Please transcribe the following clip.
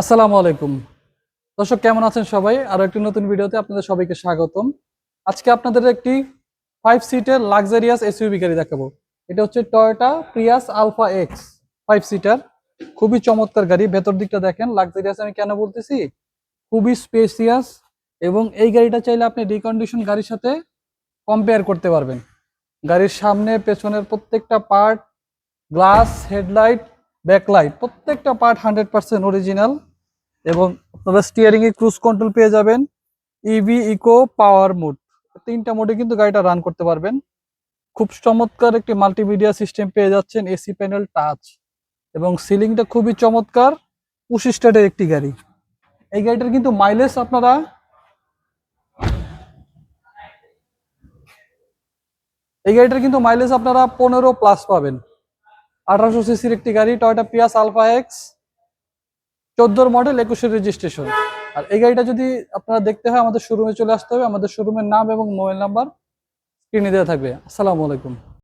আসসালামু আলাইকুম। দর্শক, কেমন আছেন সবাই? আরও একটি নতুন ভিডিওতে আপনাদের সবাইকে স্বাগতম। আজকে আপনাদের একটি ফাইভ সিটের লাক্সারিয়াস এসইউভি গাড়ি দেখাবো। এটা হচ্ছে Toyota Prius Alpha X five seater খুবই চমৎকার গাড়ি। ভেতর দিকটা দেখেন লাক্সারিয়াস আমি কেন বলতেছি? খুবই স্পেসিয়াস এবং এই গাড়িটা চাইলে আপনি রিকন্ডিশন গাড়ির সাথে কম্পেয়ার করতে পারবেন। গাড়ির সামনে, পেছনের প্রত্যেকটা পার্ট গ্লাস হেডলাইট ব্যাকলাইট প্রত্যেকটা পার্ট হান্ড্রেড পার্সেন্ট অরিজিনাল এবং আপনারা স্টিয়ারিং এ ক্রুজ কন্ট্রোল পেয়ে যাবেন ইভি ইকো পাওয়ার মোড তিনটা মোডে কিন্তু গাড়িটা রান করতে পারবেন। খুব চমৎকার একটি মাল্টিমিডিয়া সিস্টেম পেয়ে যাচ্ছেন এসি প্যানেল টাচ এবং সিলিংটা খুবই চমৎকার পঁচিশ স্টার্টের একটি গাড়ি। এই গাড়িটার কিন্তু মাইলেজ আপনারা এই গাড়িটার কিন্তু মাইলেজ আপনারা পনেরো প্লাস পাবেন। আঠারোশো সিসির একটি গাড়ি টয়টা পিয়াস আলফা এক্স চোদ্দোর মডেল একুশের রেজিস্ট্রেশন আর এই গাড়িটা যদি আপনারা দেখতে হয়, আমাদের শোরুমে চলে আসতে হবে। আমাদের শোরুমের নাম এবং মোবাইল নাম্বার স্ক্রিনে দেওয়া থাকবে। আসসালামু আলাইকুম।